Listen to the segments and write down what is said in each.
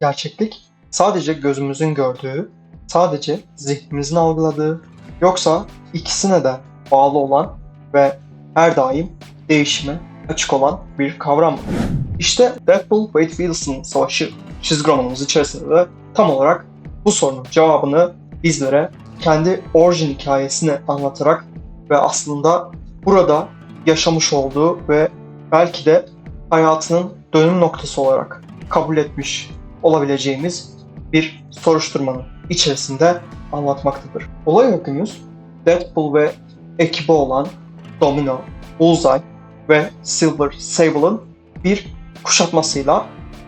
gerçeklik sadece gözümüzün gördüğü, sadece zihnimizin algıladığı, yoksa ikisine de bağlı olan ve her daim değişime açık olan bir kavram? İşte Deadpool Wade Wilson Savaşı çizgi romanımız içerisinde de tam olarak bu sorunun cevabını bizlere kendi orijin hikayesini anlatarak ve aslında burada yaşamış olduğu ve belki de hayatının dönüm noktası olarak kabul etmiş olabileceğimiz bir soruşturmanın içerisinde anlatmaktadır. Olay örgümüz Deadpool ve ekibi olan Domino, Bullseye ve Silver Sable'ın bir kuşatmasıyla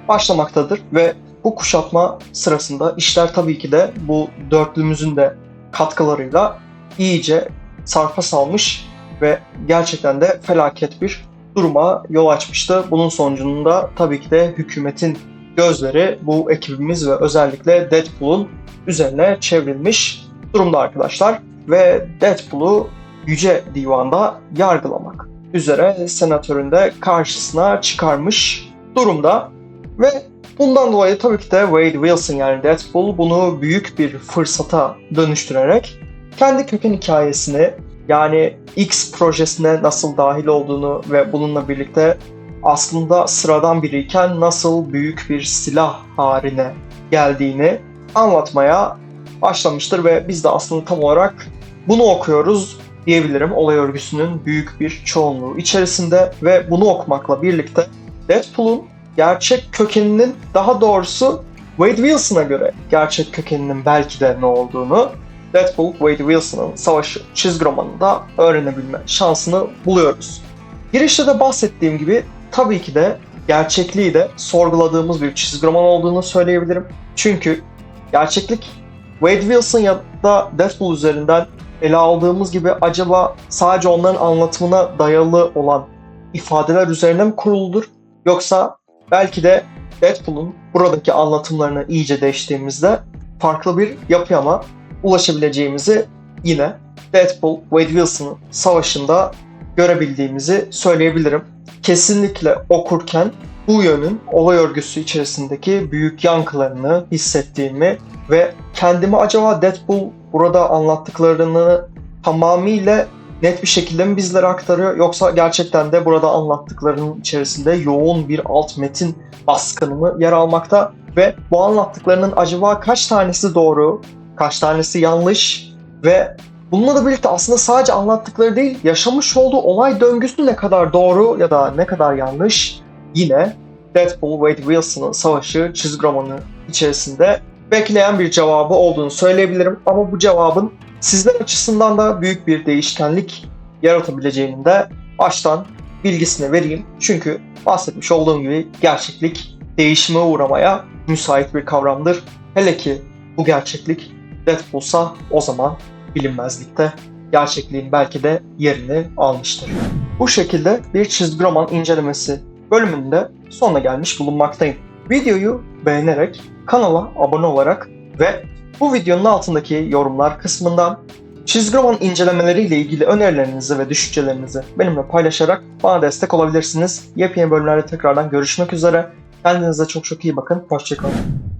başlamaktadır ve bu kuşatma sırasında işler tabii ki de bu dörtlümüzün de katkılarıyla iyice sarfa salmış ve gerçekten de felaket bir duruma yol açmıştı. Bunun sonucunda tabii ki de hükümetin gözleri bu ekibimiz ve özellikle Deadpool'un üzerine çevrilmiş durumda arkadaşlar. Ve Deadpool'u Yüce Divan'da yargılamak üzere senatörün de karşısına çıkarmış durumda. Ve bundan dolayı tabii ki de Wade Wilson yani Deadpool bunu büyük bir fırsata dönüştürerek kendi köken hikayesini yani X projesine nasıl dahil olduğunu ve bununla birlikte aslında sıradan biriyken nasıl büyük bir silah haline geldiğini anlatmaya başlamıştır ve biz de aslında tam olarak bunu okuyoruz diyebilirim olay örgüsünün büyük bir çoğunluğu içerisinde ve bunu okumakla birlikte Deadpool'un gerçek kökeninin daha doğrusu Wade Wilson'a göre gerçek kökeninin belki de ne olduğunu Deadpool Wade Wilson'ın Savaşı çizgi romanında öğrenebilme şansını buluyoruz. Girişte de bahsettiğim gibi tabii ki de gerçekliği de sorguladığımız bir çizgi roman olduğunu söyleyebilirim. Çünkü gerçeklik Wade Wilson ya da Deadpool üzerinden ele aldığımız gibi acaba sadece onların anlatımına dayalı olan ifadeler üzerine mi kuruludur? Yoksa belki de Deadpool'un buradaki anlatımlarını iyice değiştiğimizde farklı bir yapıya mı ulaşabileceğimizi yine Deadpool Wade Wilson'ın savaşında görebildiğimizi söyleyebilirim. Kesinlikle okurken bu yönün olay örgüsü içerisindeki büyük yankılarını hissettiğimi ve kendimi acaba Deadpool burada anlattıklarını tamamıyla net bir şekilde mi bizlere aktarıyor yoksa gerçekten de burada anlattıklarının içerisinde yoğun bir alt metin baskını mı yer almakta ve bu anlattıklarının acaba kaç tanesi doğru, kaç tanesi yanlış ve bununla da birlikte aslında sadece anlattıkları değil, yaşamış olduğu olay döngüsü ne kadar doğru ya da ne kadar yanlış yine Deadpool Wade Wilson'ın savaşı çizgi romanı içerisinde bekleyen bir cevabı olduğunu söyleyebilirim. Ama bu cevabın sizler açısından da büyük bir değişkenlik yaratabileceğini de baştan bilgisini vereyim. Çünkü bahsetmiş olduğum gibi gerçeklik değişime uğramaya müsait bir kavramdır. Hele ki bu gerçeklik Deadpool'sa o zaman bilinmezlikte gerçekliğin belki de yerini almıştır. Bu şekilde bir çizgi roman incelemesi bölümünde sonuna gelmiş bulunmaktayım. Videoyu beğenerek, kanala abone olarak ve bu videonun altındaki yorumlar kısmından çizgi roman incelemeleriyle ilgili önerilerinizi ve düşüncelerinizi benimle paylaşarak bana destek olabilirsiniz. Yepyeni bölümlerde tekrardan görüşmek üzere. Kendinize çok çok iyi bakın. Hoşçakalın.